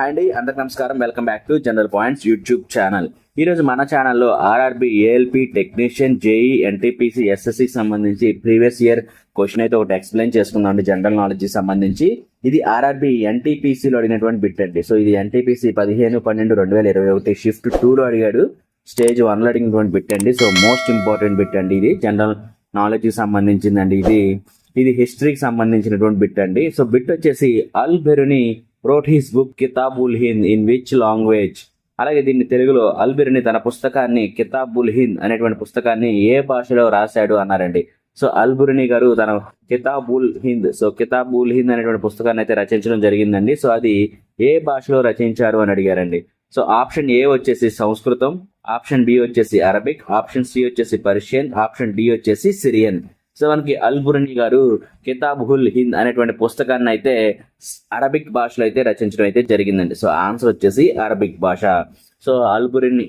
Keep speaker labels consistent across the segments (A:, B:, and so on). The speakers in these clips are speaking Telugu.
A: హాయ్ అండి అందరికి నమస్కారం. Welcome back to general points YouTube channel ఈ రోజు మన ఛానల్లో RRB ALP technician JE NTPC SSC సంబంధించి ప్రీవియస్ ఇయర్ క్వశ్చన్ అయితే ఒకటి ఎక్స్ప్లెయిన్ చేసుకుందాం అండి జనరల్ నాలెడ్జ్ సంబంధించి. ఇది ఆర్ఆర్బి ఎన్టీపీసీలో అడిగినటువంటి బిట్ అండి. సో ఇది ఎన్టీపీసీ పదిహేను పన్నెండు రెండు వేల ఇరవై ఒకటి షిఫ్ట్ టూలో అడిగాడు. స్టేజ్ వన్లో అడిగినటువంటి బిట్ అండి. సో మోస్ట్ ఇంపార్టెంట్ బిట్ అండి ఇది. జనరల్ నాలెడ్జ్కి సంబంధించిందండి ఇది. ఇది హిస్టరీకి సంబంధించినటువంటి బిట్ అండి. సో బిట్ వచ్చేసి Al Biruni wrote his book Kitab ul Hind in which language అలాగే దీన్ని తెలుగులో అల్బిర్ని తన పుస్తకాన్ని కితాబుల్ హింద్ అనేటువంటి పుస్తకాన్ని ఏ భాషలో రాశాడు అన్నారండి. సో అల్బురిని గారు తన కితాబుల్ హింద్ సో కితాబుల్ హింద్ అనేటువంటి పుస్తకాన్ని అయితే రచించడం జరిగిందండి. సో అది ఏ భాషలో రచించారు అని అడిగారండి. సో ఆప్షన్ ఏ వచ్చేసి సంస్కృతం ఆప్షన్ బి వచ్చేసి అరబిక్ ఆప్షన్ సి వచ్చేసి పర్షియన్ ఆప్షన్ డి వచ్చేసి సిరియన్. సో మనకి అల్బురని గారు కితాబుల్ హింద్ అనేటువంటి పుస్తకాన్ని అయితే అరబిక్ భాషలో అయితే రచించడం అయితే జరిగిందండి. సో ఆన్సర్ వచ్చేసి అరబిక్ భాష. So Alberuni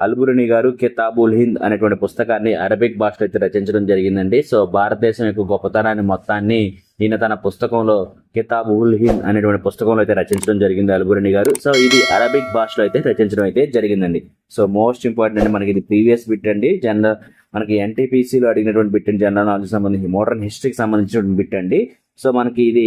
A: Alberuni garu Kitab ul Hind అనేటువంటి పుస్తకాన్ని అరబిక్ భాషలో అయితే రచించడం జరిగిందండి. సో భారతదేశం యొక్క గొప్పతనాన్ని మొత్తాన్ని ఈయన తన పుస్తకంలో కితాబుల్ హింద్ అనేటువంటి పుస్తకంలో అయితే రచించడం జరిగింది అల్బురిని గారు. సో ఇది అరబిక్ భాషలో అయితే రచించడం అయితే జరిగిందండి. సో మోస్ట్ ఇంపార్టెంట్ అండి మనకి ఇది ప్రీవియస్ బిట్ అండి. జనరల్ మనకి ఎన్టీపీసీలో అడిగినటువంటి బిట్ అండి జనరల్ నాలెడ్జ్ సంబంధించి మోడర్న్ హిస్టరీకి సంబంధించినటువంటి బిట్ అండి. సో మనకి ఇది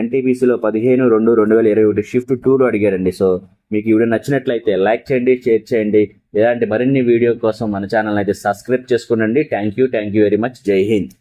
A: ఎన్టీపీసీలో పదిహేను రెండు రెండు వేల ఇరవై ఒకటి షిఫ్ట్ టూలో అడిగారండి. సో మీకు ఇవి నచ్చినట్లయితే లైక్ చేయండి షేర్ చేయండి. ఇలాంటి మరిన్ని వీడియో కోసం మన ఛానల్ అయితే సబ్స్క్రైబ్ చేసుకోండి thank you thank you very much. Jai Hind.